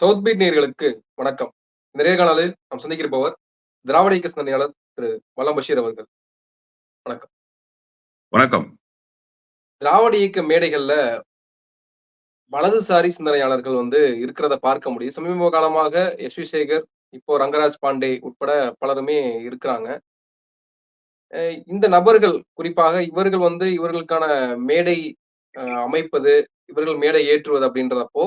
South beat நேயர்களுக்கு வணக்கம். இந்த நேர்காணலில் நாம் சந்திக்கிருப்பவர் திராவிட இயக்க சிந்தனையாளர் திரு மலம் பஷீர் அவர்கள். வணக்கம். திராவிட இயக்க மேடைகள்ல வலதுசாரி சிந்தனையாளர்கள் வந்து இருக்கிறத பார்க்க முடியும் சமீப காலமாக எஸ் வி சேகர் இப்போ ரங்கராஜ் பாண்டே உட்பட பலருமே இருக்கிறாங்க. இந்த நபர்கள் குறிப்பாக இவர்கள் வந்து இவர்களுக்கான மேடை அமைப்பது இவர்கள் மேடை ஏற்றுவது அப்படின்றப்போ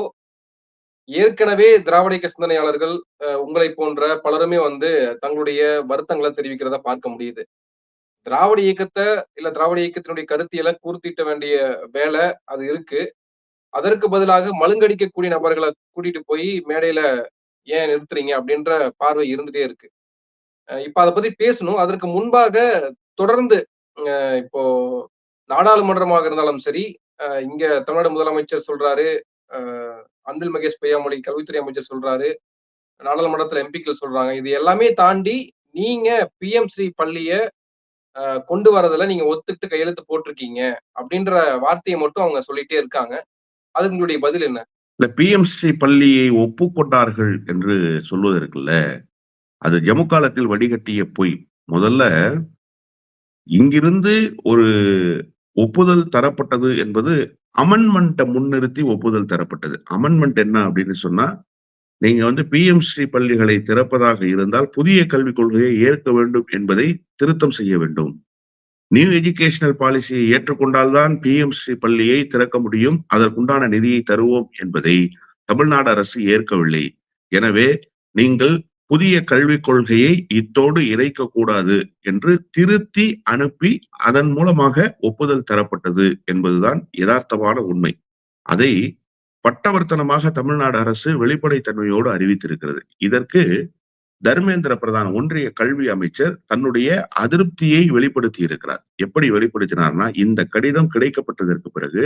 ஏற்கனவே திராவிட இயக்க சிந்தனையாளர்கள் அஹ், உங்களை போன்ற பலருமே வந்து தங்களுடைய வருத்தங்களை தெரிவிக்கிறத பார்க்க முடியுது. திராவிட இயக்கத்தை இல்ல திராவிட இயக்கத்தினுடைய கருத்தியலை கூர்த்திட்ட வேண்டிய வேலை அது இருக்கு. அதற்கு பதிலாக மழுங்கடிக்கக்கூடிய நபர்களை கூட்டிட்டு போய் மேடையில ஏன் நிறுத்துறீங்க அப்படின்ற பார்வை இருந்துட்டே இருக்கு. அஹ் இப்ப அதை பத்தி பேசணும். அதற்கு முன்பாக தொடர்ந்து இப்போ நாடாளுமன்றமாக இருந்தாலும் சரி அஹ் இங்க தமிழ்நாடு முதலமைச்சர் சொல்றாரு அன்பில் மகேஷ் பொய்யாமொழி கல்வித்துறை அமைச்சர் சொல்றாரு. நாடாளுமன்றத்துல எம்பிக்கள் சொல்றாங்க. இது எல்லாமே தாண்டி நீங்க பிஎம் ஸ்ரீ பள்ளிய கொண்டு வரதுல நீங்க ஒத்துக்கிட்டு கையெழுத்து போட்டிருக்கீங்க அப்படின்ற வார்த்தையை மட்டும் அவங்க சொல்லிட்டே இருக்காங்க. அதுக்கு உங்களுடைய பதில் என்ன? இல்ல பிஎம் ஸ்ரீ பள்ளியை ஒப்புக்கொண்டார்கள் என்று சொல்வது இருக்குல்ல அது ஜம்மு காலத்தில் வடிகட்டிய பொய். முதல்ல இங்கிருந்து ஒரு ஒப்புதல் தரப்பட்டது என்பது அமன்மெண்ட்டை முன்னிறுத்தி ஒப்புதல் தரப்பட்டது. அமன்மெண்ட் என்ன அப்படின்னு சொன்னா நீங்க வந்து பிஎம் ஸ்ரீ பள்ளிகளை திறப்பதாக இருந்தால் புதிய கல்விக் கொள்கையை ஏற்க வேண்டும் என்பதை திருத்தம் செய்ய வேண்டும். நியூ எஜுகேஷனல் பாலிசியை ஏற்றுக்கொண்டால்தான் பிஎம் ஸ்ரீ பள்ளியை திறக்க முடியும். அதற்குண்டான நிதியை தருவோம் என்பதை தமிழ்நாடு அரசு ஏற்கவில்லை. எனவே நீங்கள் புதிய கல்விக் கொள்கையை இத்தோடு இணைக்க கூடாது என்று திருத்தி அனுப்பி அதன் மூலமாக ஒப்புதல் தரப்பட்டது என்பதுதான் யதார்த்தமான உண்மை. அதை பட்டவர்த்தனமாக தமிழ்நாடு அரசு வெளிப்படைத்தன்மையோடு அறிவித்திருக்கிறது. இதற்கு தர்மேந்திர பிரதான் ஒன்றிய கல்வி அமைச்சர் தன்னுடைய அதிருப்தியை வெளிப்படுத்தி இருக்கிறார். எப்படி வெளிப்படுத்தினார்னா இந்த கடிதம் கிடைக்கப்பட்டதற்கு பிறகு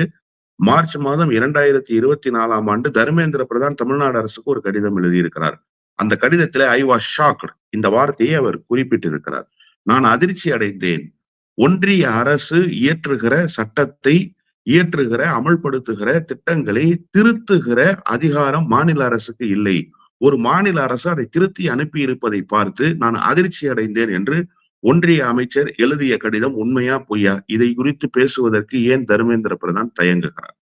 மார்ச் மாதம் இரண்டாயிரத்தி இருபத்தி நாலாம் ஆண்டு தர்மேந்திர பிரதான் தமிழ்நாடு அரசுக்கு ஒரு கடிதம் எழுதியிருக்கிறார். அந்த கடிதத்திலே ஐ வாஸ் ஷாக்ட் இந்த வார்த்தையை அவர் குறிப்பிட்டிருக்கிறார். நான் அதிர்ச்சி அடைந்தேன். ஒன்றிய அரசு இயற்றுகிற சட்டத்தை இயற்றுகிற அமல்படுத்துகிற திட்டங்களை திருத்துகிற அதிகாரம் மாநில அரசுக்கு இல்லை. ஒரு மாநில அரசு அதை திருத்தி அனுப்பி இருப்பதை பார்த்து நான் அதிர்ச்சி அடைந்தேன் என்று ஒன்றிய அமைச்சர் எழுதிய கடிதம் உண்மையா பொய்யா? இதை குறித்து பேசுவதற்கு ஏன் தர்மேந்திர பிரதான் தயங்குகிறார்?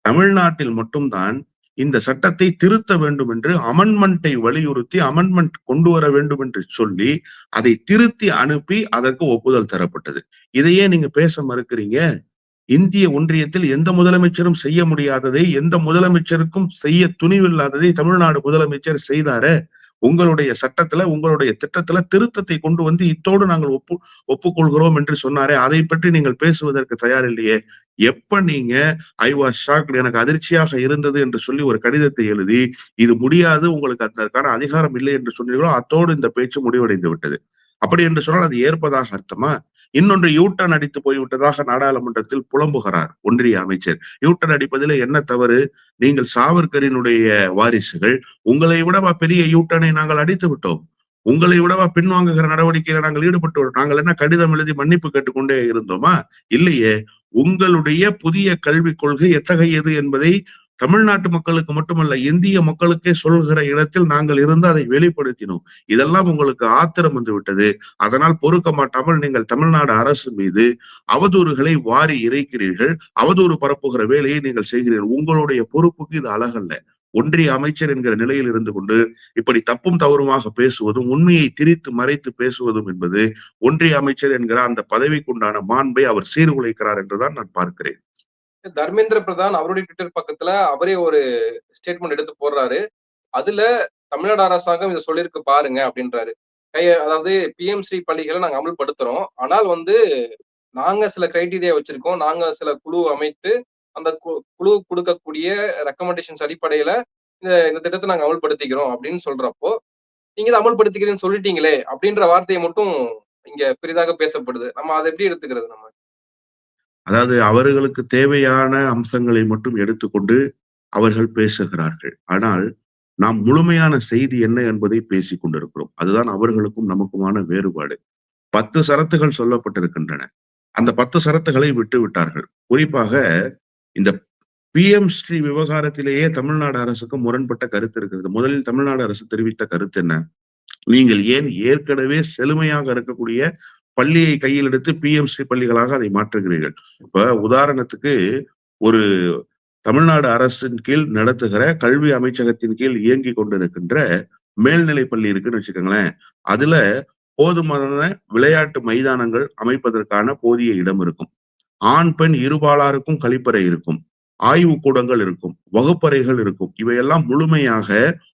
தமிழ்நாட்டில் மட்டும்தான் இந்த சட்டத்தை திருத்த வேண்டும் என்று அமெண்ட்மெண்ட்டை வலியுறுத்தி அமெண்ட்மெண்ட் கொண்டு வர வேண்டும் என்று சொல்லி அதை திருத்தி அனுப்பி அதற்கு ஒப்புதல் தரப்பட்டது. இதையே நீங்க பேச மறுக்கிறீங்க. இந்திய ஒன்றியத்தில் எந்த முதலமைச்சரும் செய்ய முடியாததை எந்த முதலமைச்சருக்கும் செய்ய துணிவில்லாததை தமிழ்நாடு முதலமைச்சர் செய்தார. உங்களுடைய சட்டத்துல உங்களுடைய திட்டத்துல திருத்தத்தை கொண்டு வந்து இத்தோடு நாங்கள் ஒப்பு ஒப்புக்கொள்கிறோம் என்று சொன்னாரே அதை பற்றி நீங்கள் பேசுவதற்கு தயார் இல்லையே எப்ப நீங்க ஐ வாஸ் ஷாக் எனக்கு அதிர்ச்சியாக இருந்தது என்று சொல்லி ஒரு கடிதத்தை எழுதி இது முடியாது உங்களுக்கு அதற்கான அதிகாரம் இல்லை என்று சொன்னீர்களோ அத்தோடு இந்த பேச்சு முடிவடைந்து விட்டது. அப்படி என்று சொன்னால் அது ஏற்பதாக அர்த்தமா? இன்னொன்று யூட்டன் அடித்து போய்விட்டதாக நாடாளுமன்றத்தில் புலம்புகிறார் ஒன்றிய அமைச்சர். யூட்டன் அடிப்பதில் என்ன தவறு? நீங்கள் சாவர்கரினுடைய வாரிசுகள் உங்களை விடவா பெரிய யூட்டனை நாங்கள் அடித்து விட்டோம்? உங்களை விடவா பின்வாங்குகிற நடவடிக்கையில நாங்கள் ஈடுபட்டு நாங்கள் என்ன கடிதம் எழுதி மன்னிப்பு கேட்டுக்கொண்டே இருந்தோமா? இல்லையே. உங்களுடைய புதிய கல்விக் கொள்கை எத்தகையது என்பதை தமிழ்நாட்டு மக்களுக்கு மட்டுமல்ல இந்திய மக்களுக்கே சொல்கிற இடத்தில் நாங்கள் இருந்து அதை வெளிப்படுத்தினோம். இதெல்லாம் உங்களுக்கு ஆத்திரம் வந்து விட்டது. அதனால் பொறுக்க மாட்டாமல் நீங்கள் தமிழ்நாடு அரசு மீது அவதூறுகளை வாரி இறைக்கிறீர்கள். அவதூறு பரப்புகிற வேலையை நீங்கள் செய்கிறீர்கள். உங்களுடைய பொறுப்புக்கு இது அழகல்ல. ஒன்றிய அமைச்சர் என்கிற நிலையில் இருந்து கொண்டு இப்படி தப்பும் தவறுமாக பேசுவதும் உண்மையை திரித்து மறைத்து பேசுவதும் என்பது ஒன்றிய அமைச்சர் என்கிற அந்த பதவிக்குண்டான மாண்பை அவர் சீர்குலைக்கிறார் என்றுதான் நான் பார்க்கிறேன். தர்மேந்திர பிரதான் அவருடைய ட்விட்டர் பக்கத்துல அவரே ஒரு ஸ்டேட்மெண்ட் எடுத்து போடுறாரு. அதுல தமிழ்நாடு அரசாங்கம் இதை சொல்லியிருக்கு பாருங்க அப்படின்றாரு. கைய அதாவது பிஎம்சி பள்ளிகளை நாங்க அமல்படுத்துறோம். ஆனால் வந்து நாங்க சில கிரைட்டீரியா வச்சிருக்கோம். நாங்க சில குழு அமைத்து அந்த கு- குழு கொடுக்கக்கூடிய ரெக்கமெண்டேஷன்ஸ் அடிப்படையில இந்த இந்த திட்டத்தை நாங்க அமல்படுத்திக்கிறோம் அப்படின்னு சொல்றப்போ நீங்க இதை அமல்படுத்திக்கிறேன்னு சொல்லிட்டீங்களே அப்படின்ற வார்த்தையை மட்டும் இங்க பெரிதாக பேசப்படுது. நம்ம அதை எப்படி எடுத்துக்கிறது நம்ம? அதாவது அவர்களுக்கு தேவையான அம்சங்களை மட்டும் எடுத்துக்கொண்டு அவர்கள் பேசுகிறார்கள். ஆனால் நாம் முழுமையான செய்தி என்ன என்பதை பேசிக் கொண்டிருக்கிறோம். அதுதான் அவர்களுக்கும் நமக்குமான வேறுபாடு. பத்து சரத்துகள் சொல்லப்பட்டிருக்கின்றன. அந்த பத்து சரத்துகளை விட்டு விட்டார்கள். குறிப்பாக இந்த பிஎம் ஸ்ரீ விவகாரத்திலேயே தமிழ்நாடு அரசுக்கு முரண்பட்ட கருத்து இருக்கிறது. முதலில் தமிழ்நாடு அரசு தெரிவித்த கருத்து என்ன? நீங்கள் ஏன் ஏற்கனவே செழுமையாக இருக்கக்கூடிய பள்ளியை கையில் எடுத்து பிஎம்சி பள்ளிகளாக அதை மாற்றுகிறீர்கள். இப்ப உதாரணத்துக்கு ஒரு தமிழ்நாடு அரசின் கீழ் நடத்துகிற கல்வி அமைச்சகத்தின் கீழ் இயங்கி கொண்டிருக்கின்ற மேல்நிலை பள்ளி இருக்குன்னு வச்சுக்கோங்களேன். அதுல போதுமான விளையாட்டு மைதானங்கள் அமைப்பதற்கான போதிய இடம் இருக்கும். ஆண் பெண் இருபாலாருக்கும் கழிப்பறை இருக்கும். ஆய்வு கூடங்கள் இருக்கும். வகுப்பறைகள் இருக்கும். இவையெல்லாம் முழுமையாக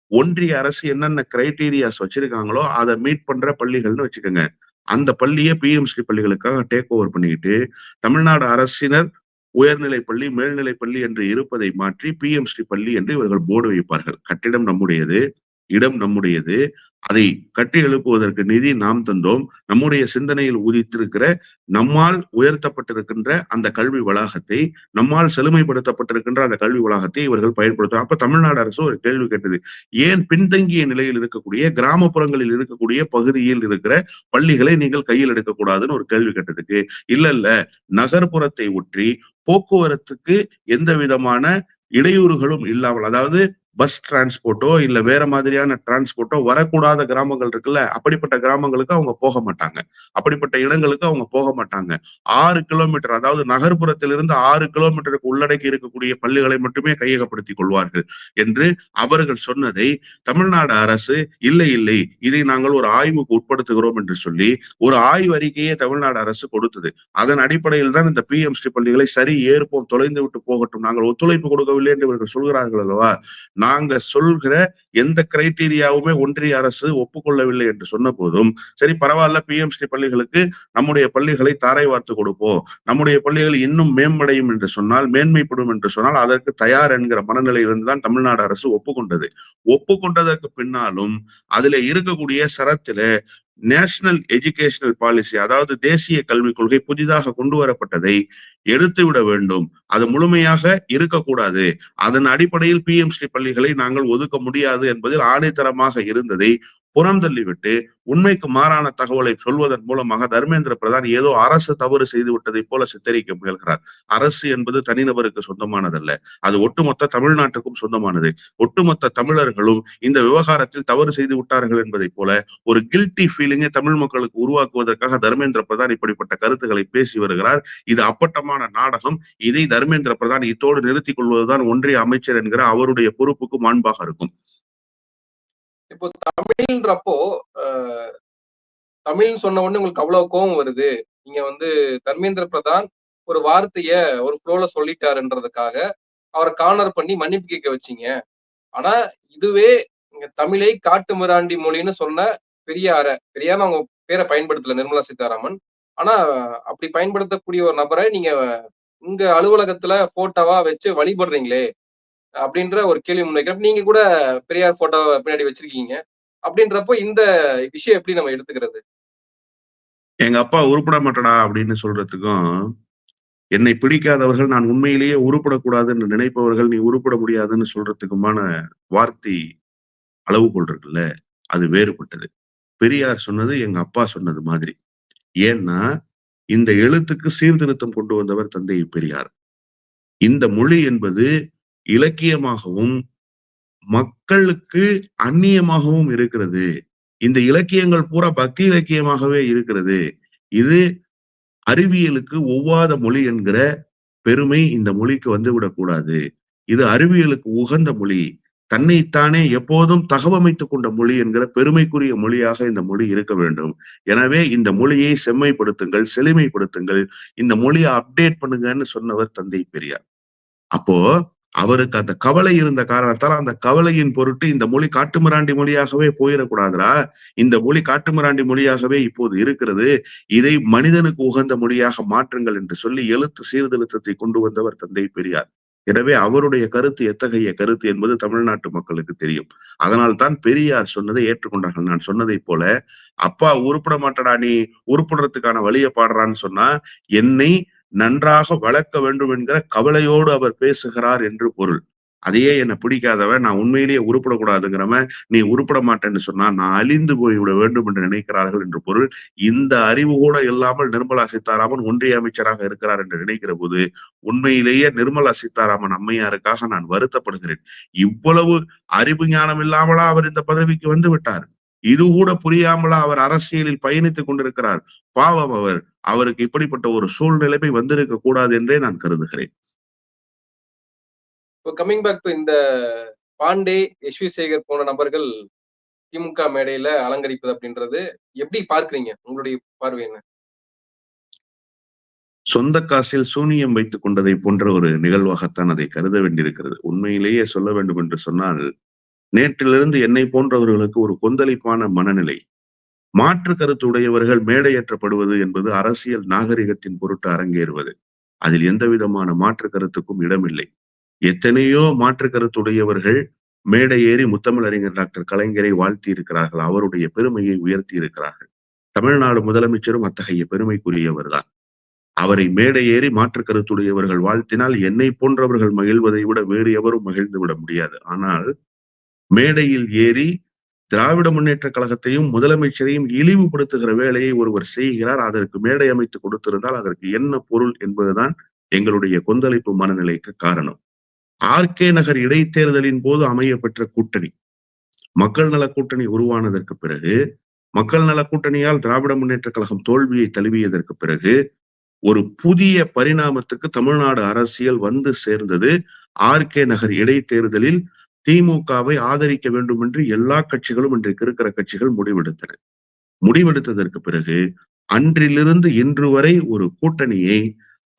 ஒன்றிய அரசு என்னென்ன கிரைட்டீரியாஸ் வச்சிருக்காங்களோ அதை மீட் பண்ற பள்ளிகள்னு வச்சுக்கோங்க. அந்த பள்ளியை பிஎம்சி பள்ளிகளுக்காக டேக் ஓவர் பண்ணிக்கிட்டு தமிழ்நாடு அரசினர் உயர்நிலை பள்ளி மேல்நிலை பள்ளி என்று இருப்பதை மாற்றி பிஎம்சி பள்ளி என்று இவர்கள் போர்டு வைப்பார்கள். கட்டிடம் நம்முடையது இடம் நம்முடையது அதை கட்டி எழுப்புவதற்கு நிதி நாம் தந்தோம். நம்முடைய சிந்தனையில் உதித்திருக்கிற நம்மால் உயர்த்தப்பட்டிருக்கின்ற அந்த கல்வி வளாகத்தை நம்மால் செழுமைப்படுத்தப்பட்டிருக்கின்ற அந்த கல்வி வளாகத்தை இவர்கள் பயன்படுத்தும் அப்ப தமிழ்நாடு அரசு ஒரு கேள்வி கேட்டது. ஏன் பின்தங்கிய நிலையில் இருக்கக்கூடிய கிராமப்புறங்களில் இருக்கக்கூடிய பகுதியில் இருக்கிற பள்ளிகளை நீங்கள் கையில் எடுக்கக்கூடாதுன்னு ஒரு கேள்வி கேட்டதுக்கு? இல்ல இல்ல. நகர்ப்புறத்தை ஒற்றி போக்குவரத்துக்கு எந்த விதமான இடையூறுகளும் இல்லாமல் அதாவது பஸ் டிரான்ஸ்போர்ட்டோ இல்ல வேற மாதிரியான டிரான்ஸ்போர்ட்டோ வரக்கூடாத கிராமங்கள் இருக்குல்ல அப்படிப்பட்ட கிராமங்களுக்கு அவங்க போக மாட்டாங்க. அப்படிப்பட்ட இடங்களுக்கு அவங்க போக மாட்டாங்க. ஆறு கிலோமீட்டர் அதாவது நகர்ப்புறத்திலிருந்து ஆறு கிலோமீட்டருக்கு உள்ளடக்கி இருக்கக்கூடிய பள்ளிகளை மட்டுமே கையகப்படுத்திக் கொள்வார்கள் என்று அவர்கள் சொன்னதை தமிழ்நாடு அரசு இல்லை இல்லை இதை நாங்கள் ஒரு ஆய்வுக்கு உட்படுத்துகிறோம் என்று சொல்லி ஒரு ஆய்வு அறிக்கையை தமிழ்நாடு அரசு கொடுத்தது. அதன் அடிப்படையில் தான் இந்த பிஎம்ஸ்டி பள்ளிகளை சரி ஏற்போம் தொலைந்து விட்டு போகட்டும் நாங்கள் ஒத்துழைப்பு கொடுக்கவில்லை என்று இவர்கள் சொல்கிறார்கள் அல்லவா? நாங்க சொல்கிற எந்த கிரைட்டீரியாவுமே ஒன்றிய அரசு ஒப்புக்கொள்ளவில்லை என்று சொன்ன போதும் சரி பரவாயில்ல பிஎம்ஸ்டி பள்ளிகளுக்கு நம்முடைய பள்ளிகளை தாரை வார்த்து கொடுப்போம். நம்முடைய பள்ளிகள் இன்னும் மேம்படையும் என்று சொன்னால் மேன்மைப்படும் என்று சொன்னால் அதற்கு தயார் என்கிற மனநிலையிலிருந்து தான் தமிழ்நாடு அரசு ஒப்புக்கொண்டது. ஒப்புக்கொண்டதற்கு பின்னாலும் அதுல இருக்கக்கூடிய சரத்துல நேஷனல் எஜுகேஷனல் பாலிசி அதாவது தேசிய கல்விக் கொள்கை புதிதாக கொண்டு வரப்பட்டதை எடுத்து விட வேண்டும். அது முழுமையாக இருக்கக்கூடாது. அதன் அடிப்படையில் பிஎம்ஸ்டி பள்ளிகளை நாங்கள் ஒதுக்க முடியாது என்பதில் ஆணைத்தரமாக இருந்ததை புறம் தள்ளிவிட்டு உண்மைக்கு மாறான தகவலை சொல்வதன் மூலமாக தர்மேந்திர பிரதான் ஏதோ அரசு தவறு செய்து விட்டதை போல சித்தரிக்க முயல்கிறார். அரசு என்பது தனிநபருக்கு சொந்தமானதல்ல. அது ஒட்டுமொத்த தமிழ்நாட்டுக்கும் சொந்தமானது. ஒட்டுமொத்த தமிழர்களும் இந்த விவகாரத்தில் தவறு செய்து விட்டார்கள் என்பதை போல ஒரு கில்ட்டி ஃபீலிங்கை தமிழ் மக்களுக்கு உருவாக்குவதற்காக தர்மேந்திர பிரதான் இப்படிப்பட்ட கருத்துக்களை பேசி வருகிறார். இது அப்பட்டமான நாடகம். இதை தர்மேந்திர பிரதான் இத்தோடு நிறுத்திக் கொள்வதுதான் ஒன்றிய அமைச்சர் என்கிற அவருடைய பொறுப்புக்கு மாண்பாக இருக்கும். இப்போ தமிழ்ன்றப்போ தமிழ்னு சொன்ன உடனே உங்களுக்கு அவ்வளவு கோபம் வருது. நீங்க வந்து தர்மேந்திர பிரதான் ஒரு வார்த்தைய ஒரு ஃப்ளோல சொல்லிட்டாருன்றதுக்காக அவரை கார்னர் பண்ணி மன்னிப்பு கேட்க வச்சீங்க. ஆனா இதுவே இங்க தமிழை காட்டு மிராண்டி மொழின்னு சொன்ன பெரியார பெரியார் அவங்க பேரை பயன்படுத்தல நிர்மலா சீதாராமன். ஆனா அப்படி பயன்படுத்தக்கூடிய ஒரு நபரை நீங்க உங்க அலுவலகத்துல போட்டோவா வச்சு வழிபடுறீங்களே அப்படின்ற ஒரு கேள்வி முன்வைக்கிறப்ப நீங்க கூட பெரியார் போட்டோ பின்னாடி வச்சிருக்கீங்க. அப்படின்றப்போ இந்த விஷயம் எப்படி நம்ம எடுத்துக்கிறது? எங்க அப்பா உருப்பட மாட்டடா அப்படின்னு சொல்றதுக்கும் என்னை பிடிக்காதவர்கள் நான் உண்மையிலேயே உருப்படக்கூடாதுன்னு நினைப்பவர்கள் நீ உருப்பட முடியாதுன்னு சொல்றதுக்குமான வார்த்தை அளவுகோல் இருக்குல்ல அது வேறுபட்டது. பெரியார் சொன்னது எங்க அப்பா சொன்னது மாதிரி. ஏன்னா இந்த எழுத்துக்கு சீர்திருத்தம் கொண்டு வந்தவர் தந்தை பெரியார். இந்த மொழி என்பது இலக்கியமாகவும் மக்களுக்கு அந்நியமாகவும் இருக்கிறது. இந்த இலக்கியங்கள் பூரா பக்தி இலக்கியமாகவே இருக்கிறது. இது அறிவியலுக்கு ஒவ்வாத மொழி என்கிற பெருமை இந்த மொழிக்கு வந்து விடக்கூடாது இது அறிவியலுக்கு உகந்த மொழி. தன்னைத்தானே எப்போதும் தகவமைத்துக் கொண்ட மொழி என்கிற பெருமைக்குரிய மொழியாக இந்த மொழி இருக்க வேண்டும். எனவே இந்த மொழியை செம்மைப்படுத்துங்கள் செழுமைப்படுத்துங்கள். இந்த மொழியை அப்டேட் பண்ணுங்கன்னு சொன்னவர் தந்தை பெரியார். அப்போ அவருக்கு அந்த கவலை இருந்த காரணத்தால் அந்த கவலையின் பொருட்டு இந்த மொழி காட்டுமிராண்டி மொழியாகவே போயிடக்கூடாதுரா? இந்த மொழி காட்டுமிராண்டி மொழியாகவே இப்போது இருக்கிறது. இதை மனிதனுக்கு உகந்த மொழியாக மாற்றுங்கள் என்று சொல்லி எழுத்து சீர்திருத்தத்தை கொண்டு வந்தவர் தந்தை பெரியார். எனவே அவருடைய கருத்து எத்தகைய கருத்து என்பது தமிழ்நாட்டு மக்களுக்கு தெரியும். அதனால் தான் பெரியார் சொன்னதை ஏற்றுக்கொண்டார்கள். நான் சொன்னதை போல அப்பா உருப்பிட மாட்டடா நீ உருப்பிடுறதுக்கான வழியை பாடுறான்னு சொன்னா என்னை நன்றாக வளர்க்க வேண்டும் என்கிற கவலையோடு அவர் பேசுகிறார் என்று பொருள். அதையே என்ன பிடிக்காதவன் நான் உண்மையிலேயே உருப்படக்கூடாதுங்கிறவன் நீ உருப்பட மாட்டேன்னு சொன்னா நான் அழிந்து போய்விட வேண்டும் என்று நினைக்கிறார்கள் என்று பொருள். இந்த அறிவு கூட இல்லாமல் நிர்மலா சீதாராமன் ஒன்றிய அமைச்சராக இருக்கிறார் என்று நினைக்கிற போது உண்மையிலேயே நிர்மலா சீதாராமன் அம்மையாருக்காக நான் வருத்தப்படுகிறேன். இவ்வளவு அறிவு ஞானம் இல்லாமலா அவர் இந்த பதவிக்கு வந்து விட்டார். இது கூட புரியாமலா அவர் அரசியலில் பயணித்துக் கொண்டிருக்கிறார். பாவம் அவர். அவருக்கு இப்படிப்பட்ட ஒரு சூழ்நிலைமை வந்திருக்க கூடாது என்றே நான் கருதுகிறேன். இப்போ கம்மிங் பேக் டு இந்த பாண்டே எஸ் வி சேகர் போன நபர்கள் திமுக மேடையில அலங்கரிப்பது அப்படின்றது எப்படி பார்க்கறீங்க? உங்களுடைய பார்வை என்ன? சொந்த காசில் சூனியம் வைத்துக் கொண்டதை போன்ற ஒரு நிகழ்வாகத்தான் அதை கருத வேண்டியிருக்கிறது. உண்மையிலேயே சொல்ல வேண்டும் என்று சொன்னால் நேற்றிலிருந்து என்னை போன்றவர்களுக்கு ஒரு கொந்தளிப்பான மனநிலை. மாற்று கருத்து உடையவர்கள் மேடையேற்றப்படுவது என்பது அரசியல் நாகரிகத்தின் பொருட்டு அரங்கேறுவது. அதில் எந்த விதமான மாற்று கருத்துக்கும் இடமில்லை. எத்தனையோ மாற்று கருத்துடையவர்கள் மேடை ஏறி முத்தமிழறிஞர் டாக்டர் கலைஞரை வாழ்த்தி இருக்கிறார்கள் அவருடைய பெருமையை உயர்த்தி இருக்கிறார்கள் தமிழ்நாடு முதலமைச்சரும் அத்தகைய பெருமைக்குரியவர்தான். அவரை மேடை ஏறி மாற்று கருத்துடையவர்கள் வாழ்த்தினால் என்னை போன்றவர்கள் மகிழ்வதை விட வேறு எவரும் மகிழ்ந்து விட முடியாது. ஆனால் மேடையில் ஏறி திராவிட முன்னேற்ற கழகத்தையும் முதலமைச்சரையும் இழிவுபடுத்துகிற வேலையை ஒருவர் செய்கிறார். அதற்கு மேடை அமைத்து கொடுத்திருந்தால் அதற்கு என்ன பொருள் என்பதுதான் எங்களுடைய கொந்தளிப்பு மனநிலைக்கு காரணம். ஆர்கே நகர் இடைத்தேர்தலின் போது அமையப்பெற்ற கூட்டணி மக்கள் நல கூட்டணி உருவானதற்கு பிறகு மக்கள் நல கூட்டணியால் திராவிட முன்னேற்ற கழகம் தோல்வியை தழுவியதற்கு பிறகு ஒரு புதிய பரிணாமத்துக்கு தமிழ்நாடு அரசியல் வந்து சேர்ந்தது ஆர்கே நகர் இடைத்தேர்தலில் திமுகவை ஆதரிக்க வேண்டும் என்று எல்லா கட்சிகளும் இன்றைக்கு இருக்கிற கட்சிகள் முடிவெடுத்தன. முடிவெடுத்ததற்கு பிறகு அன்றிலிருந்து இன்று வரை ஒரு கூட்டணியை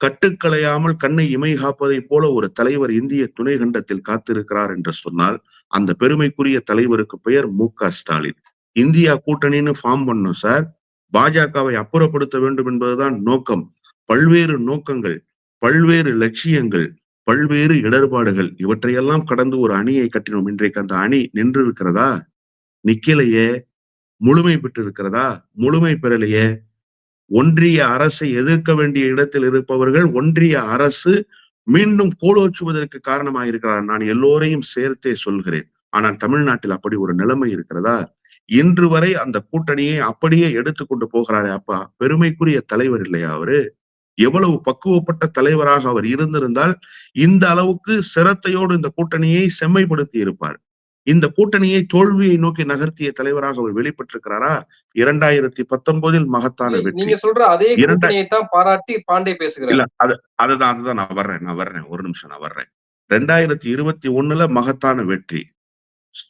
கட்டுக்களையாமல் கண்ணை இமை காப்பதை போல ஒரு தலைவர் இந்திய துணை கண்டத்தில் காத்திருக்கிறார் என்று சொன்னால் அந்த பெருமைக்குரிய தலைவருக்கு பெயர் மு க ஸ்டாலின். இந்தியா கூட்டணின்னு ஃபார்ம் பண்ணும் சார் பாஜகவை அப்புறப்படுத்த வேண்டும் என்பதுதான் நோக்கம். பல்வேறு நோக்கங்கள் பல்வேறு லட்சியங்கள் பல்வேறு இடர்பாடுகள் இவற்றையெல்லாம் கடந்து ஒரு அணியை கட்டினோம். இன்றைக்கு அந்த அணி நின்று இருக்கிறதா நிக்கலையே. முழுமை பெற்று இருக்கிறதா முழுமை பெறலையே. ஒன்றிய அரசை எதிர்க்க வேண்டிய இடத்தில் இருப்பவர்கள் ஒன்றிய அரசு மீண்டும் கோலோச்சுவதற்கு காரணமாக இருக்கிறார் நான் எல்லோரையும் சேர்த்தே சொல்கிறேன். ஆனால் தமிழ்நாட்டில் அப்படி ஒரு நிலைமை இருக்கிறதா? இன்று வரை அந்த கூட்டணியை அப்படியே எடுத்துக்கொண்டு போகிறாரே அப்பா. பெருமைக்குரிய தலைவர் இல்லையா அவரு? எவ்வளவு பக்குவப்பட்ட தலைவராக அவர் இருந்திருந்தால் இந்த அளவுக்கு சிரத்தையோடு இந்த கூட்டணியை செம்மைப்படுத்தி இருப்பார். இந்த கூட்டணியை தோல்வியை நோக்கி நகர்த்திய தலைவராக அவர் வெளிப்பட்டிருக்கிறாரா? இரண்டாயிரத்தி பத்தொன்பதில் மகத்தான வெற்றி. நீங்க சொல்ற அதே தான் பாராட்டி பாண்டே பேசுகிறார். இல்ல அது அதுதான் அதுதான் நான் வர்றேன் நான் வர்றேன் ஒரு நிமிஷம் நான் வர்றேன். ரெண்டாயிரத்தி இருபத்தி ஒண்ணுல மகத்தான வெற்றி.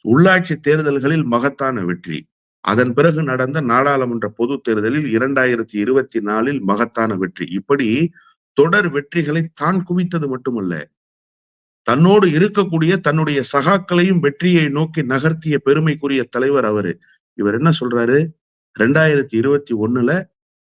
உள்ளாட்சி தேர்தல்களில் மகத்தான வெற்றி. அதன் பிறகு நடந்த நாடாளுமன்ற பொது தேர்தலில் இரண்டாயிரத்தி இருபத்தி நாலில் மகத்தான வெற்றி. இப்படி தொடர் வெற்றிகளை தான் குவித்தது மட்டுமல்ல தன்னோடு இருக்கக்கூடிய தன்னுடைய சகாக்களையும் வெற்றியை நோக்கி நகர்த்திய பெருமைக்குரிய தலைவர் அவரு. இவர் என்ன சொல்றாரு? ரெண்டாயிரத்தி இருபத்தி ஒண்ணுல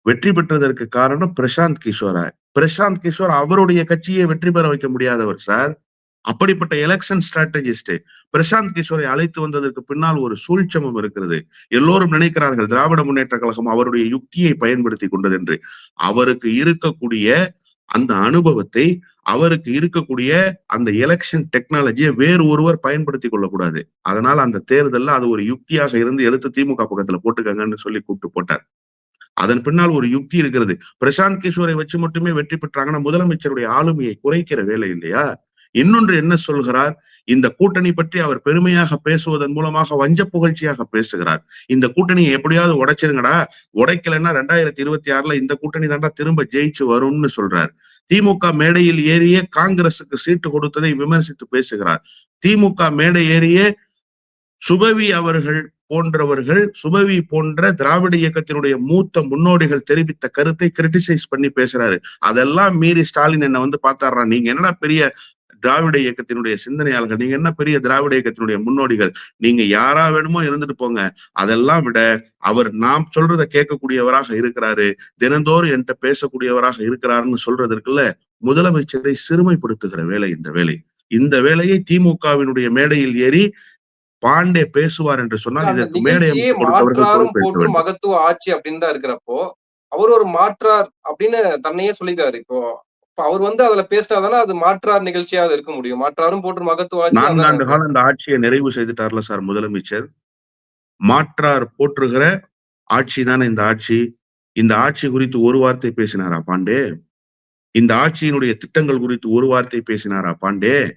வெற்றி பெற்றதற்கு காரணம் பிரசாந்த் கிஷோரா. பிரசாந்த் கிஷோர் அவருடைய கட்சியை வெற்றி பெற வைக்க முடியாதவர் சார். அப்படிப்பட்ட எலெக்ஷன் ஸ்ட்ராட்டஜிஸ்ட் பிரசாந்த் கிஷோரை அழைத்து வந்ததற்கு பின்னால் ஒரு சூழ்ச்சமம் இருக்கிறது. எல்லோரும் நினைக்கிறார்கள் திராவிட முன்னேற்ற கழகம் அவருடைய யுக்தியை பயன்படுத்தி கொண்டது என்று அவருக்கு இருக்கக்கூடிய அந்த அனுபவத்தை அவருக்கு இருக்கக்கூடிய அந்த எலெக்ஷன் டெக்னாலஜியை வேறு ஒருவர் பயன்படுத்தி கொள்ளக்கூடாது. அதனால அந்த தேர்தல்ல அது ஒரு யுக்தியாக இருந்து எடுத்து திமுக பக்கத்துல போட்டுக்கங்கன்னு சொல்லி கூப்பிட்டு போட்டார். அதன் பின்னால் ஒரு யுக்தி இருக்கிறது. பிரசாந்த் கிஷோரை வச்சு மட்டுமே வெற்றி பெற்றாங்கன்னா முதலமைச்சருடைய ஆளுமையை குறைக்கிற வேலை இல்லையா? இன்னொன்று என்ன சொல்கிறார்? இந்த கூட்டணி பற்றி அவர் பெருமையாக பேசுவதன் மூலமாக வஞ்ச புகழ்ச்சியாக பேசுகிறார். இந்த கூட்டணியை எப்படியாவது உடைச்சிருங்கடா. உடைக்கலைன்னா ரெண்டாயிரத்தி இருபத்தி ஆறுல இந்த கூட்டணி தாண்டா திரும்ப ஜெயிச்சு வரும்னு சொல்றார். திமுக மேடையில் ஏறியே காங்கிரசுக்கு சீட்டு கொடுத்ததை விமர்சித்து பேசுகிறார். திமுக மேடை ஏறியே சுபவி அவர்கள் போன்றவர்கள் சுபவி போன்ற திராவிட இயக்கத்தினுடைய மூத்த முன்னோடிகள் தெரிவித்த கருத்தை கிரிட்டிசைஸ் பண்ணி பேசுறாரு. அதெல்லாம் மீறி ஸ்டாலின் என்ன வந்து பார்த்தாரா நீங்க என்னடா பெரிய திராவிட இயக்கத்தினுடைய சிந்தனையாளர்கள் நீங்க என்ன பெரிய திராவிட இயக்கத்தினுடைய முன்னோடிகள் நீங்க யாரா வேணுமோ இருந்துட்டு போங்க. அதெல்லாம் விட அவர் நாம் சொல்றத கேட்கக்கூடியவராக இருக்கிறாரு தினந்தோறும் என்கிட்ட பேசக்கூடியவராக இருக்கிறாருன்னு சொல்றதற்குள்ள முதலமைச்சரை சிறுமைப்படுத்துகிற வேலை இந்த வேலை. இந்த வேலையை திமுகவினுடைய மேடையில் ஏறி பாண்டே பேசுவார் என்று சொன்னால் இதற்கு மேடை நிகழ்ச்சியே அமைத்து கொடுத்தவர்கள் மாற்றாரும் பொறுப்பேற்க போற்றும் வேண்டும் மகத்துவ ஆட்சி அப்படின்னு தான் இருக்கிறப்போ அவர் ஒரு மாற்றார் அப்படின்னு தன்னையே சொல்லிக்கிறாரு. இப்ப அவர் வந்து அதுல பேசினாதானே அது மாற்றார் நிகழ்ச்சியாவது இருக்க முடியும். மாற்றாரும் போட்டு மகத்துவாச்சு நான்காண்டு காலம் இந்த ஆட்சியை நிறைவு செய்துட்டார்ல சார் முதலமைச்சர். மாற்றார் போற்றுகிற ஆட்சி தானே இந்த ஆட்சி. இந்த ஆட்சி குறித்து ஒரு வார்த்தை பேசினாரா பாண்டே? இந்த ஆட்சியினுடைய திட்டங்கள் குறித்து ஒரு வார்த்தை பேசினாரா பாண்டே?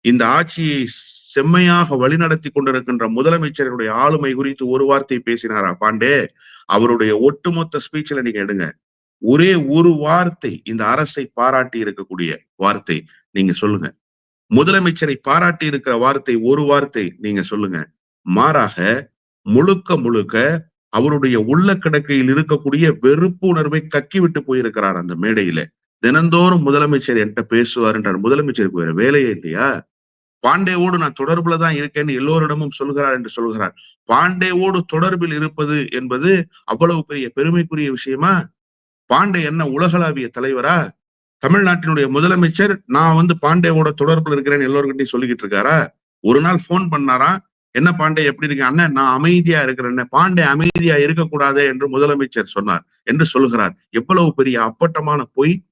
இந்த ஆட்சியை செம்மையாக வழிநடத்தி கொண்டிருக்கின்ற முதலமைச்சருடைய ஆளுமை குறித்து ஒரு வார்த்தை பேசினாரா பாண்டே? அவருடைய ஒட்டுமொத்த ஸ்பீச்ல நீங்க எடுங்க. ஒரே ஒரு வார்த்தை இந்த அரசை பாராட்டி இருக்கக்கூடிய வார்த்தை நீங்க சொல்லுங்க. முதலமைச்சரை பாராட்டி இருக்கிற வார்த்தை ஒரு வார்த்தை நீங்க சொல்லுங்க. மாறாக முழுக்க முழுக்க அவருடைய உள்ள கிடக்கையில் இருக்கக்கூடிய வெறுப்பு உணர்வை கக்கி விட்டு போயிருக்கிறார் அந்த மேடையில. தினந்தோறும் முதலமைச்சர் என்கிட்ட பேசுவாருன்றார். முதலமைச்சருக்கு வேற வேலையே இல்லையா? பாண்டேவோடு நான் தொடர்புல தான் இருக்கேன்னு எல்லோரிடமும் சொல்கிறார் என்று சொல்கிறார். பாண்டேவோடு தொடர்பில் இருப்பது என்பது அவ்வளவு பெரிய பெருமைக்குரிய விஷயமா? பாண்டே என்ன உலகளாவிய தலைவரா? தமிழ்நாட்டினுடைய முதலமைச்சர் நான் வந்து பாண்டேவோட தொடர்பில் இருக்கிறேன்னு எல்லோருக்கிட்டையும் சொல்லிக்கிட்டு இருக்காரா? ஒரு நாள் போன் பண்ணாரா? என்ன பாண்டே எப்படி இருக்கு அண்ணன் நான் அமைதியா இருக்கிறேன் பாண்டே அமைதியா இருக்கக்கூடாது என்று முதலமைச்சர் சொன்னார் என்று சொல்கிறார் எவ்வளவு பெரிய அப்பட்டமான பொய்.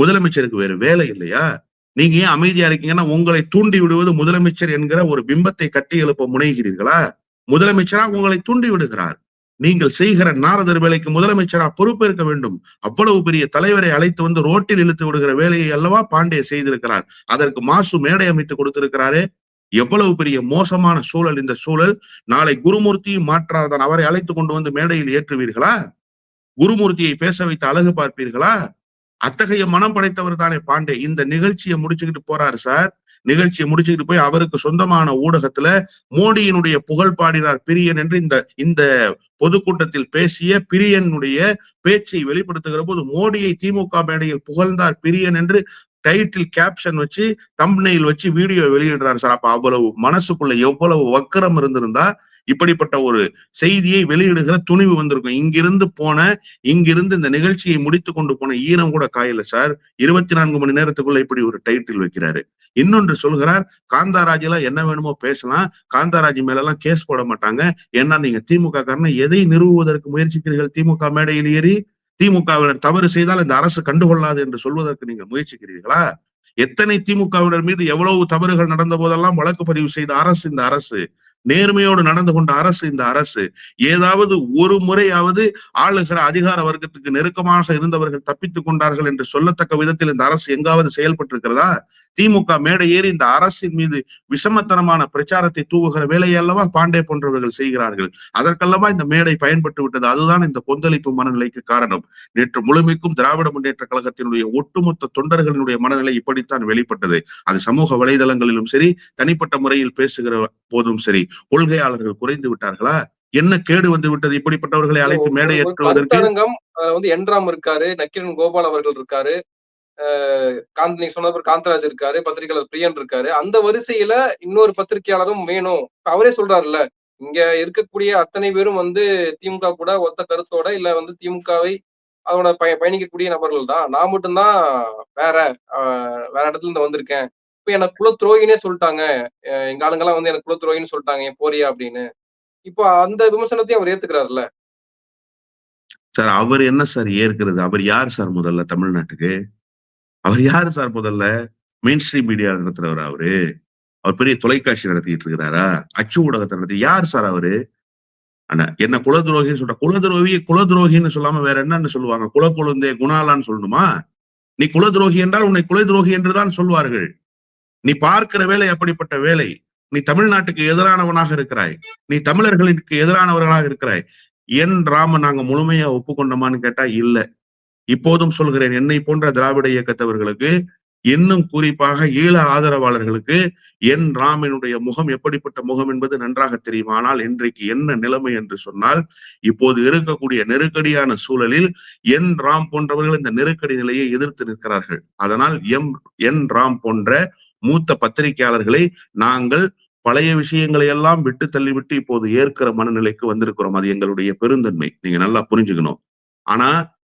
முதலமைச்சருக்கு வேறு வேலை இல்லையா? நீங்க ஏன் அமைதியா இருக்கீங்கன்னா உங்களை தூண்டி விடுவது முதலமைச்சர் என்கிற ஒரு பிம்பத்தை கட்டி எழுப்ப முனைகிறீர்களா? முதலமைச்சரா உங்களை தூண்டி விடுகிறார். நீங்கள் செய்கிற நாரதர் வேலைக்கு முதலமைச்சரா பொறுப்பேற்க வேண்டும். அவ்வளவு பெரிய தலைவரை அழைத்து வந்து ரோட்டில் இழுத்து விடுகிற வேலையை அல்லவா பாண்டே செய்திருக்கிறார். அதற்கு மாசு மேடை அமைத்து கொடுத்திருக்கிறாரே. எவ்வளவு பெரிய மோசமான சூழல் இந்த சூழல். நாளை குருமூர்த்தியும் மாற்றாதான் அவரை அழைத்து கொண்டு வந்து மேடையில் ஏற்றுவீர்களா? குருமூர்த்தியை பேச வைத்து அழகு பார்ப்பீர்களா? அத்தகைய மனம் படைத்தவர் தானே பாண்டே. இந்த நிகழ்ச்சியை முடிச்சுக்கிட்டு போறாரு சார். நிகழ்ச்சியை முடிச்சுக்கிட்டு போய் அவருக்கு சொந்தமான ஊடகத்துல மோடியினுடைய புகழ் பாடினார் பிரியன் என்று இந்த இந்த பொதுக்கூட்டத்தில் பேசிய பிரியனுடைய பேச்சை வெளிப்படுத்துகிற போது மோடியை திமுக மேடையில் புகழ்ந்தார் பிரியன் என்று டைட்டில் கேப்ஷன் வச்சு தம்ப்நெயில் வச்சு வீடியோ வெளியிடுறாரு சார். அப்ப அவ்வளவு மனசுக்குள்ள எவ்வளவு வக்கரம் இருந்திருந்தா இப்படிப்பட்ட ஒரு செய்தியை வெளியிடுகிற துணிவு வந்திருக்கும். இங்கிருந்து போன இங்கிருந்து இந்த நிகழ்ச்சியை முடித்து கொண்டு போன ஈரம் கூட காயல சார். இருபத்தி நான்கு மணி நேரத்துக்குள்ள இப்படி ஒரு டைட்டில் வைக்கிறாரு. இன்னொன்று சொல்கிறார் காந்தாராஜ் எல்லாம் என்ன வேணுமோ பேசலாம். காந்தாராஜ் மேல எல்லாம் கேஸ் போட மாட்டாங்க. ஏன்னா நீங்க திமுக காரணம் எதை நிறுவுவதற்கு முயற்சிக்கிறீர்கள்? திமுக மேடையில் ஏறி திமுகவினர் தவறு செய்தால் இந்த அரசு கண்டுகொள்ளாது என்று சொல்வதற்கு நீங்கள் முயற்சிக்கிறீர்களா? எத்தனை திமுகவினர் மீது எவ்வளவு தவறுகள் நடந்த போதெல்லாம் வழக்கு பதிவு செய்த அரசு இந்த அரசு. நேர்மையோடு நடந்து கொண்ட அரசு இந்த அரசு. ஏதாவது ஒரு முறையாவது ஆளுகிற அதிகார வர்க்கத்துக்கு நெருக்கமாக இருந்தவர்கள் தப்பித்துக் கொண்டார்கள் என்று சொல்லத்தக்க விதத்தில் இந்த அரசு எங்காவது செயல்பட்டிருக்கிறதா? திமுக மேடை ஏறி இந்த அரசின் மீது விஷமத்தனமான பிரச்சாரத்தை தூவுகிற வேலையை அல்லவா பாண்டே போன்றவர்கள் செய்கிறார்கள்? அதற்கல்லவா இந்த மேடை பயன்பட்டு விட்டது? அதுதான் இந்த கொந்தளிப்பு மனநிலைக்கு காரணம். நேற்று முழுமைக்கும் திராவிட முன்னேற்ற கழகத்தினுடைய ஒட்டுமொத்த தொண்டர்களினுடைய மனநிலை இப்படித்தான் வெளிப்பட்டது. அது சமூக வலைதளங்களிலும் சரி தனிப்பட்ட முறையில் பேசுகிற போதும் சரி கொள்கையாளர்கள் குறைந்து விட்டார்களா? என்ன கேடு வந்து விட்டது? இப்படிப்பட்டவர்களை அழைத்து மேடை ஏற்றுவதற்கு? வந்து என்ராம் இருக்காரு நக்கீரன் கோபால் அவர்கள் இருக்காரு காந்த் நீங்க சொன்ன காந்தராஜ் இருக்காரு பத்திரிகையாளர் பிரியன் இருக்காரு. அந்த வரிசையில இன்னொரு பத்திரிகையாளரும் வேணும். அவரே சொல்றாருல்ல இங்க இருக்கக்கூடிய அத்தனை பேரும் வந்து திமுக கூட ஒத்த கருத்தோட இல்ல வந்து திமுகவை அதோட பய பயணிக்கக்கூடிய நபர்கள் தான். நான் மட்டும்தான் வேற ஆஹ் வேற இடத்துல இருந்து வந்திருக்கேன். இப்ப எனக்கு குல துரோகினே சொல்லிட்டாங்க எங்க ஆளுங்கெல்லாம் வந்து எனக்கு குல துரோகின்னு சொல்லிட்டாங்க. என் போறியா அப்படின்னு. இப்போ அந்த விமர்சனத்தையும் அவர் ஏத்துக்கிறாருல்ல? சார் அவர் என்ன சார் ஏற்கிறது? அவர் யார் சார் முதல்ல தமிழ்நாட்டுக்கு? அவர் யாரு சார் முதல்ல? மெயின் ஸ்ட்ரீம் மீடியா நடத்துறவர் அவரு? அவர் பெரிய தொலைக்காட்சி நடத்திட்டு இருக்கிறாரா? அச்சு ஊடகத்தை நடத்தி யார் சார் அவரு? என்ன என்ன குலதுரோகின்னு சொல்ற குல துரோகி குல துரோகின்னு சொல்லாம வேற என்னன்னு சொல்லுவாங்க? குல குழந்தை குணாலான்னு சொல்லணுமா? நீ குல துரோகி என்றால் உன்னை குலதுரோகி என்றுதான் சொல்வார்கள். நீ பார்க்கிற வேலை அப்படிப்பட்ட வேலை. நீ தமிழ்நாட்டுக்கு எதிரானவனாக இருக்கிறாய். நீ தமிழர்களுக்கு எதிரானவர்களாக இருக்கிறாய். என் ராம நாங்க முழுமையா ஒப்புக்கொண்டோமான்னு கேட்டா இல்ல. இப்போதும் சொல்கிறேன் என்னை போன்ற திராவிட இயக்கத்தவர்களுக்கு இன்னும் குறிப்பாக ஈழ ஆதரவாளர்களுக்கு என் ராமனுடைய முகம் எப்படிப்பட்ட முகம் என்பது நன்றாக தெரியும் ஆனால் இன்றைக்கு என்ன நிலைமை என்று சொன்னால் இப்போது இருக்கக்கூடிய நெருக்கடியான சூழலில் என் ராம் போன்றவர்கள் இந்த நெருக்கடி நிலையை எதிர்த்து நிற்கிறார்கள். அதனால் எம் என் ராம் போன்ற மூத்த பத்திரிகையாளர்களை நாங்கள் பழைய விஷயங்களை எல்லாம் விட்டு தள்ளிவிட்டு இப்போது ஏற்கிற மனநிலைக்கு வந்திருக்கிறோம். அது எங்களுடைய பெருந்தன்மை. நீங்க நல்லா புரிஞ்சுக்கணும். ஆனா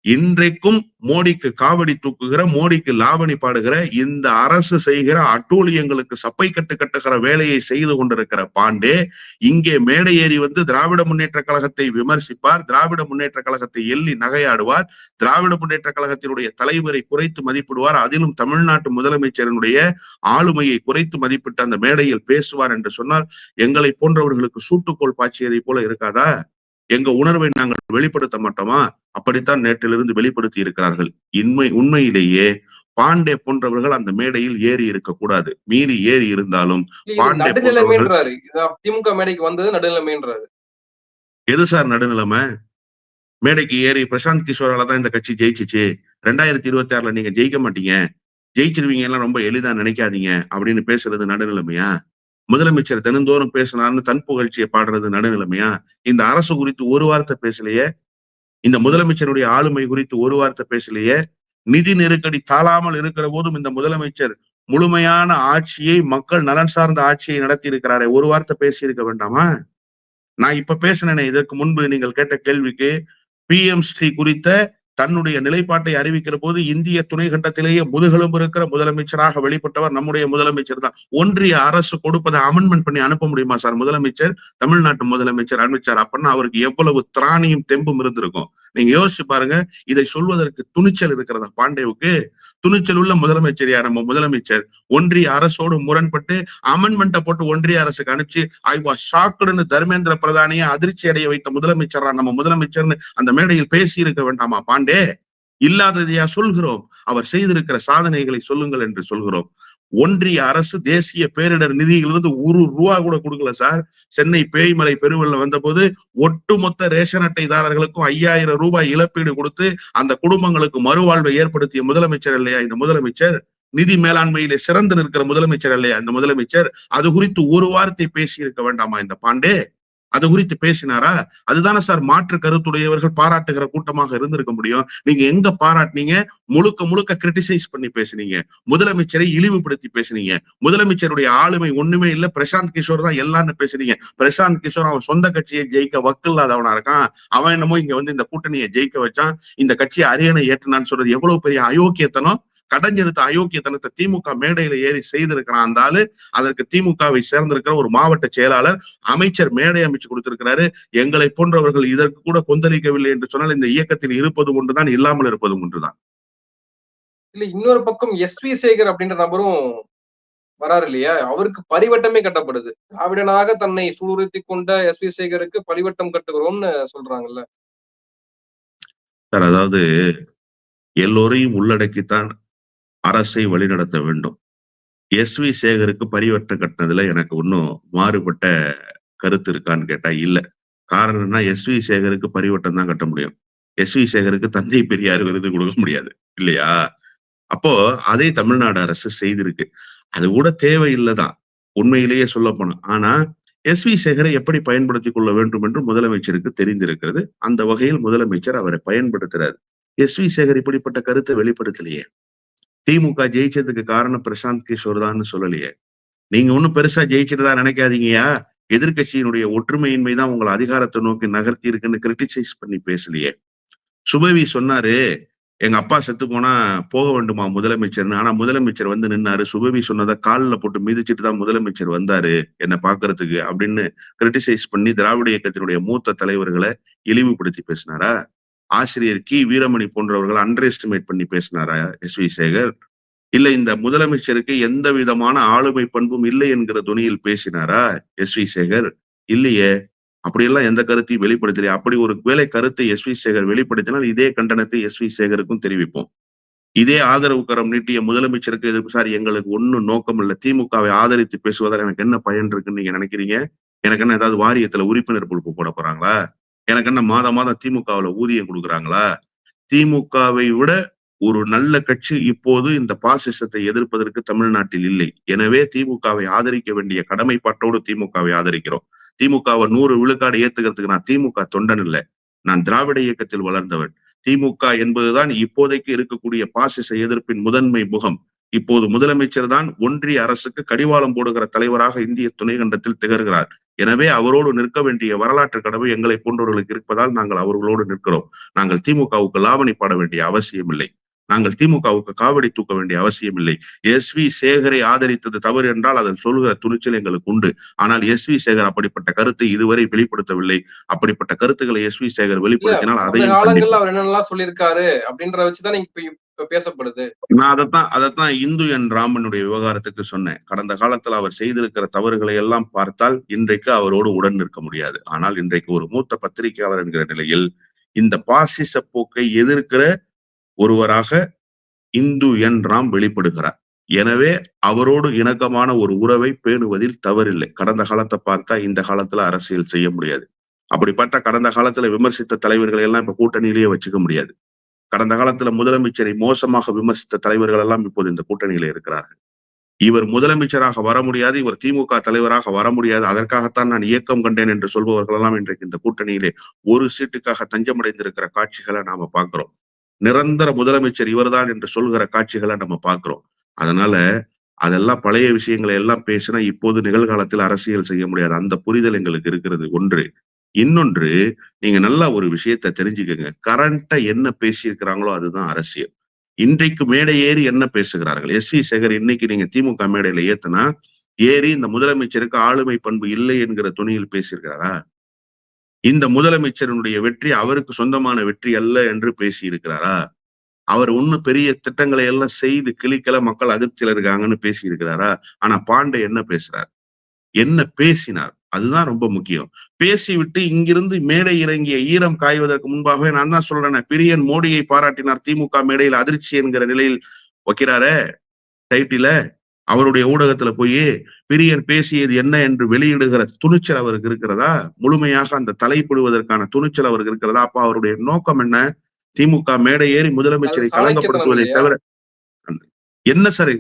இன்றைக்கும் மோடிக்கு காவடி தூக்குகிற மோடிக்கு லாவணி பாடுகிற இந்த அரசு செய்கிற அட்டூழியங்களுக்கு சப்பை கட்டு கட்டுகிற வேலையை செய்து கொண்டிருக்கிற பாண்டே இங்கே மேடை ஏறி வந்து திராவிட முன்னேற்ற கழகத்தை விமர்சிப்பார் திராவிட முன்னேற்ற கழகத்தை எள்ளி நகையாடுவார் திராவிட முன்னேற்ற கழகத்தினுடைய தலைவரை குறைத்து மதிப்பிடுவார் அதிலும் தமிழ்நாட்டு முதலமைச்சரினுடைய ஆளுமையை குறைத்து மதிப்பிட்டு அந்த மேடையில் பேசுவார் என்று சொன்னால் எங்களை போன்றவர்களுக்கு சூட்டுக்கோள் பாய்ச்சியதை போல இருக்காதா? எங்க உணர்வை நாங்கள் வெளிப்படுத்த மாட்டோமா? அப்படித்தான் நேற்றிலிருந்து வெளிப்படுத்தி இருக்கிறார்கள். இன்மை உண்மையிலேயே பாண்டே போன்றவர்கள் அந்த மேடையில் ஏறி இருக்கக்கூடாது மீறி ஏறி இருந்தாலும் பாண்டே திமுக மேடைக்கு வந்தது நடுநிலைமைன்றாரு. எது சார் நடுநிலைமை? மேடைக்கு ஏறி பிரசாந்த் கிஷோரால தான் இந்த கட்சி ஜெயிச்சிச்சு. ரெண்டாயிரத்தி இருபத்தி ஆறுல நீங்க ஜெயிக்க மாட்டீங்க. ஜெயிச்சிருவீங்க எல்லாம் ரொம்ப எளிதா நினைக்காதீங்க. அப்படின்னு பேசுறது நடுநிலைமையா? முதலமைச்சர் தினந்தோறும் பேசினார்னு தன் புகழ்ச்சியை பாடுறது நடுநிலைமையா? இந்த அரசு குறித்து ஒரு வார்த்தை பேசலையே? இந்த முதலமைச்சருடைய ஆளுமை குறித்து ஒரு வார்த்தை பேசலையே? நிதி நெருக்கடி தாழாமல் இருக்கிற போதும் இந்த முதலமைச்சர் முழுமையான ஆட்சியை மக்கள் நலன் சார்ந்த ஆட்சியை நடத்தி இருக்கிறாரே ஒரு வார்த்தை பேசியிருக்க வேண்டாமா? நான் இப்ப பேசினேனே இதற்கு முன்பு நீங்கள் கேட்ட கேள்விக்கு பி எம் ஸ்ரீ குறித்த தன்னுடைய நிலைப்பாட்டை அறிவிக்கிற போது இந்திய துணை கண்டத்திலேயே முதுகெலும்பு இருக்கிற முதலமைச்சராக வெளிப்பட்டவர் நம்முடைய முதலமைச்சர் தான். ஒன்றிய அரசு கொடுப்பதை அமெண்ட்மெண்ட் பண்ணி அனுப்ப முடியுமா சார்? முதலமைச்சர் தமிழ்நாட்டு முதலமைச்சர் அனுப்பிச்சார் அப்படின்னா அவருக்கு எவ்வளவு திராணியும் தெம்பும் இருந்திருக்கும். நீங்க யோசிச்சு பாருங்க இதை சொல்வதற்கு துணிச்சல் இருக்கிறதா பாண்டேவுக்கு? துணிச்சல் உள்ள முதலமைச்சர் யார்? நம்ம முதலமைச்சர். ஒன்றிய அரசோடு முரண்பட்டு அமெண்ட்மெண்ட்டை போட்டு ஒன்றிய அரசுக்கு அனுப்பிச்சு ஐ வாஸ் ஷாக்குடுன்னு தர்மேந்திர பிரதானியை அதிர்ச்சி அடைய வைத்த முதலமைச்சரா நம்ம முதலமைச்சர்னு அந்த மேடையில் பேசி இருக்க வேண்டாமா பாண்டே? இல்லாததையா சொல்கிறோம்? அவர் செய்திருக்கிற சாதனைகளை சொல்லுங்கள் என்று சொல்கிறோம். ஒன்றிய அரசு தேசிய பேரிடர் நிதியிலிருந்து ஒரு ரூபா கூட கொடுக்கல சார். சென்னை பேய்மலை பெருவெள்ளம் வந்தபோது ஒட்டுமொத்த ரேஷன் அட்டைதாரர்களுக்கும் ஐயாயிரம் ரூபாய் இழப்பீடு கொடுத்து அந்த குடும்பங்களுக்கு மறுவாழ்வை ஏற்படுத்திய முதலமைச்சர் இல்லையா இந்த முதலமைச்சர்? நிதி மேலாண்மையிலே சிறந்து நிற்கிற முதலமைச்சர் இல்லையா இந்த முதலமைச்சர்? அது குறித்து ஒரு வார்த்தை பேசியிருக்க வேண்டாமா இந்த பாண்டே? அது குறித்து பேசினாரா? அதுதானே சார் மாற்று கருத்துடையவர்கள் பாராட்டுகிற கூட்டமாக இருந்திருக்க முடியும். நீங்க எங்க பாராட்டினீங்க? முழுக்க முழுக்க கிரிட்டிசைஸ் பண்ணி பேசுனீங்க. முதலமைச்சரை இழிவுபடுத்தி பேசுனீங்க. முதலமைச்சருடைய ஆளுமை ஒண்ணுமே இல்ல. பிரசாந்த் கிஷோர் தான் எல்லாம்னு பேசுனீங்க. பிரசாந்த் கிஷோர் அவன் சொந்த கட்சியை ஜெயிக்க வக்கில்லாதவனா இருக்கான். அவன் என்னமோ இங்க வந்து இந்த கூட்டணியை ஜெயிக்க வச்சான். இந்த கட்சியை அரியணை ஏற்றினான்னு சொல்றது எவ்வளவு பெரிய அயோக்கியத்தனம்? கடைஞ்செடுத்த அயோக்கியத்தனத்தை திமுக மேடையில ஏறி செய்திருக்கிறான் அந்த ஆளு. அதற்கு திமுகவை சேர்ந்திருக்கிற ஒரு மாவட்ட செயலாளர் அமைச்சர் மேடை அமைச்சு கொடுத்திருக்கிறாரு. எங்களை போன்றவர்கள் இதற்கு கூட கொந்தளிக்கவில்லை என்று சொன்னால் இந்த இயக்கத்தில் இருப்பது ஒன்றுதான் இல்லாமல் இருப்பதும் ஒன்றுதான். இல்ல இன்னொரு பக்கம் எஸ் வி சேகர் அப்படின்ற நபரும் வராரு இல்லையா? அவருக்கு பரிவட்டமே கட்டப்படுது. திராவிடனாக தன்னை சூடுறுத்தி கொண்ட எஸ் வி சேகருக்கு பரிவட்டம் கட்டுகிறோம்னு சொல்றாங்கல்ல. சார் அதாவது எல்லோரையும் உள்ளடக்கித்தான் அரசை வழிநடத்த வேண்டும். எஸ் வி சேகருக்கு பரிவட்டம் கட்டினதுல எனக்கு ஒன்றும் மாறுபட்ட கருத்து இருக்கான்னு கேட்டா இல்ல. காரணம்னா எஸ் வி சேகருக்கு பரிவட்டம் தான் கட்ட முடியும். எஸ் வி சேகருக்கு தந்தை பெரியார் விருது கொடுக்க முடியாது. இல்லையா? அப்போ அதை தமிழ்நாடு அரசு செய்திருக்கு. அது கூட தேவையில்லைதான். உண்மையிலேயே சொல்ல போனோம் ஆனா எஸ் வி சேகரை எப்படி பயன்படுத்திக் கொள்ள வேண்டும் என்று முதலமைச்சருக்கு தெரிந்திருக்கிறது. அந்த வகையில் முதலமைச்சர் அவரை பயன்படுத்துறாரு. எஸ் வி சேகர் இப்படிப்பட்ட கருத்தை வெளிப்படுத்தலையே. திமுக ஜெயிச்சதுக்கு காரணம் பிரசாந்த் கிஷோர் தான் சொல்லலையே. நீங்க ஒண்ணும் பெருசா ஜெயிச்சிருந்தா நினைக்காதீங்கயா? எதிர்கட்சியினுடைய ஒற்றுமையின்மை தான் உங்களை அதிகாரத்தை நோக்கி நகர்த்தி இருக்குன்னு கிரிட்டிசைஸ் பண்ணி பேசலையே. சுபவி சொன்னாரு எங்க அப்பா செத்து போனா போக வேண்டுமா முதலமைச்சர்னு? ஆனா முதலமைச்சர் வந்து நின்னாரு சுபவி சொன்னதை காலில் போட்டு மிதிச்சிட்டு தான் முதலமைச்சர் வந்தாரு என்னை பாக்குறதுக்கு அப்படின்னு கிரிட்டிசைஸ் பண்ணி திராவிட இயக்கத்தினுடைய மூத்த தலைவர்களை இழிவுபடுத்தி பேசினாரா? ஆசிரியர் கி. வீரமணி போன்றவர்கள் அண்டர் எஸ்டிமேட் பண்ணி பேசினாரா எஸ். வி. சேகர்? இல்ல இந்த முதலமைச்சருக்கு எந்த விதமான ஆளுமை பண்பும் இல்லை என்கிற துணியில் பேசினாரா? S V Sekhar? இல்லையே. அப்படியெல்லாம் எந்த கருத்தையும் வெளிப்படுத்தலையே? அப்படி ஒரு வேலை கருத்தை எஸ் வி சேகர் வெளிப்படுத்தினால் இதே கண்டனத்தை எஸ் வி சேகருக்கும் தெரிவிப்போம். இதே ஆதரவு கரம் நீட்டிய முதலமைச்சருக்கு எதிர்ப்பு சார் எங்களுக்கு ஒன்னும் நோக்கம் இல்லை. திமுகவை ஆதரித்து பேசுவதால் எனக்கு என்ன பயன் இருக்குன்னு நீங்க நினைக்கிறீங்க? எனக்கு என்ன ஏதாவது வாரியத்துல உறுப்பினர் பொறுப்பு போட போறாங்களா? எனக்கு என்ன மாதம் மாதம் திமுகவுல ஊதியம் கொடுக்குறாங்களா? திமுகவை விட ஒரு நல்ல கட்சி இப்போது இந்த பாசிசத்தை எதிர்ப்பதற்கு தமிழ்நாட்டில் இல்லை. எனவே திமுகவை ஆதரிக்க வேண்டிய கடமைப்பாட்டோடு திமுகவை ஆதரிக்கிறோம். திமுகவை நூறு விழுக்காடு ஏத்துக்கிறதுக்கு நான் திமுக தொண்டன் இல்லை. நான் திராவிட இயக்கத்தில் வளர்ந்தவன். திமுக என்பதுதான் இப்போதைக்கு இருக்கக்கூடிய பாசிச எதிர்ப்பின் முதன்மை முகம். இப்போது முதலமைச்சர் தான் ஒன்றிய அரசுக்கு கடிவாளம் போடுகிற தலைவராக இந்திய துணை கண்டத்தில் திகழ்கிறார். எனவே அவரோடு நிற்க வேண்டிய வரலாற்று கடமை எங்களை போன்றவர்களுக்கு இருப்பதால் நாங்கள் அவர்களோடு நிற்கிறோம். நாங்கள் திமுகவுக்கு லாவணி பாட வேண்டிய அவசியம் இல்லை நாங்கள் திமுகவுக்கு காவடி தூக்க வேண்டிய அவசியம் இல்லை எஸ் வி சேகரை ஆதரித்தது தவறு என்றால் அதில் சொல்கிற துணிச்சல் எங்களுக்கு உண்டு. ஆனால் எஸ் வி சேகர் அப்படிப்பட்ட கருத்தை இதுவரை வெளிப்படுத்தவில்லை. அப்படிப்பட்ட கருத்துக்களை எஸ் வி சேகர் வெளிப்படுத்தினால் அதையும் காலங்கள்ல கண்டிப்போம். அவர் என்னென்னலாம் சொல்லியிருக்காரு அப்படின்றத வச்சுதான் இப்ப பேசப்படுது. நான் அதைத்தான் அதைத்தான் இந்து என் ராமனுடைய விவகாரத்துக்கு சொன்னேன். கடந்த காலத்துல அவர் செய்திருக்கிற தவறுகளை எல்லாம் பார்த்தால் இன்றைக்கு அவரோடு உடன் நிற்க முடியாது. ஆனால் இன்றைக்கு ஒரு மூத்த பத்திரிகையாளர் என்கிற நிலையில் இந்த பாசிச போக்கை எதிர்க்கிற ஒருவராக இந்து என் ராம் வெளிப்படுகிறார். எனவே அவரோடு இணக்கமான ஒரு உறவை பேணுவதில் தவறில்லை. கடந்த காலத்தை பார்த்தா இந்த காலத்துல அரசியல் செய்ய முடியாது. அப்படி பார்த்தா கடந்த காலத்துல விமர்சித்த தலைவர்களை எல்லாம் இப்ப கூட்டணியிலேயே வச்சுக்க முடியாது. கடந்த காலத்துல முதலமைச்சரை மோசமாக விமர்சித்த தலைவர்கள் எல்லாம் இப்போது இந்த கூட்டணியில இருக்கிறார்கள். இவர் முதலமைச்சராக வர முடியாது இவர் திமுக தலைவராக வர முடியாது. அதற்காகத்தான் நான் இயக்கம் கண்டேன் என்று சொல்பவர்கள் எல்லாம் இன்றைக்கு இந்த கூட்டணியிலே ஒரு சீட்டுக்காக தஞ்சமடைந்திருக்கிற காட்சிகளை நாம பார்க்கிறோம். நிரந்தர முதலமைச்சர் இவர்தான் என்று சொல்கிற காட்சிகளை நம்ம பார்க்கிறோம். அதனால அதெல்லாம் பழைய விஷயங்களை எல்லாம் பேசினா இப்போது நிகழ்காலத்தில் அரசியல் செய்ய முடியாது. அந்த புரிதல் எங்களுக்கு இருக்கிறது. ஒன்று. இன்னொன்று நீங்க நல்லா ஒரு விஷயத்த தெரிஞ்சுக்கங்க. கரண்டா என்ன பேசியிருக்கிறாங்களோ அதுதான் அரசியல். இன்றைக்கு மேடை ஏறி என்ன பேசுகிறார்கள்? எஸ் வி சேகர் இன்னைக்கு நீங்க திமுக மேடையில ஏத்துனா ஏறி இந்த முதலமைச்சருக்கு ஆளுமை பண்பு இல்லை என்கிற துணியில் பேசியிருக்கிறாரா? இந்த முதலமைச்சரினுடைய வெற்றி அவருக்கு சொந்தமான வெற்றி அல்ல என்று பேசி இருக்கிறாரா அவர் ஒன்னும் பெரிய திட்டங்களை எல்லாம் செய்து கிளிக்கல மக்கள் அதிருப்தியில இருக்காங்கன்னு பேசி இருக்கிறாரா ஆனா பாண்டே என்ன பேசுறார்? என்ன பேசினார்? அதுதான் ரொம்ப முக்கியம். பேசிவிட்டு இங்கிருந்து மேடை இறங்கிய ஈரம் காய்வதற்கு முன்பாகவே நான் தான் சொல்றேன் பிரியன் மோடியை பாராட்டினார் திமுக மேடையில் அதிர்ச்சி என்கிற நிலையில். வைக்கிறாரே டைட்டில. அவருடைய ஊடகத்துல போய் பிரியன் பேசியது என்ன என்று வெளியிடுகிற துணிச்சல் அவருக்கு இருக்கிறதா? முழுமையாக அந்த தலைப்பிடுவதற்கான துணிச்சல் அவருக்கு இருக்கிறதா? அப்ப அவருடைய நோக்கம் என்ன? திமுக மேடை ஏறி முதலமைச்சரை இல்லையா? தவிர என்ன சார்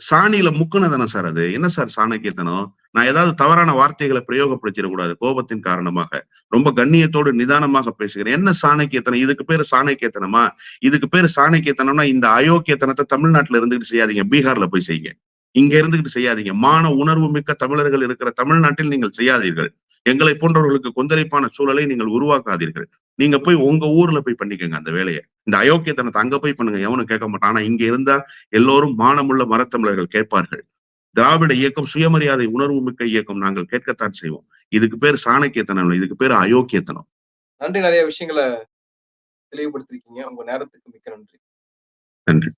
சாணியில முக்குனதானே சார் அது? என்ன சார் சாணக்கியத்தனம்? நான் ஏதாவது தவறான வார்த்தைகளை பிரயோகப்படுத்திடக்கூடாது கோபத்தின் காரணமாக. ரொம்ப கண்ணியத்தோடு நிதானமாக பேசுகிறேன். என்ன சாணக்கியத்தனம்? இதுக்கு பேரு சாணக்கியத்தனமா? இதுக்கு பேரு சாணக்கியத்தனம்னா இந்த அயோக்கியத்தனத்தை தமிழ்நாட்டுல இருந்துகிட்டு செய்யாதீங்க. பீகார்ல போய் செய்யுங்க. இங்க இருந்துகிட்டு செய்யாதீங்க. மான உணர்வு மிக்க தமிழர்கள் இருக்கிற தமிழ்நாட்டில் நீங்கள் செய்யாதீர்கள். எங்களை போன்றவர்களுக்கு கொந்தளிப்பான சூழலை நீங்கள் உருவாக்காதீர்கள். நீங்க போய் உங்க ஊர்ல போய் பண்ணிக்கங்க அந்த வேலையை. இந்த அயோக்கியத்தனத்தை அங்க போய் பண்ணுங்க. எவனும் கேட்க மாட்டான். ஆனா இங்க இருந்தா எல்லோரும் மானமுள்ள மரத்தமிழர்கள் கேட்பார்கள். திராவிட இயக்கம் சுயமரியாதை உணர்வு மிக்க இயக்கம். நாங்கள் கேட்கத்தான் செய்வோம். இதுக்கு பேர் சாணக்கியத்தனம் இதுக்கு பேர் அயோக்கியத்தனம். நன்றி. நிறைய விஷயங்களை தெளிவுபடுத்திருக்கீங்க. உங்க நேரத்துக்கு மிக்க நன்றி. நன்றி.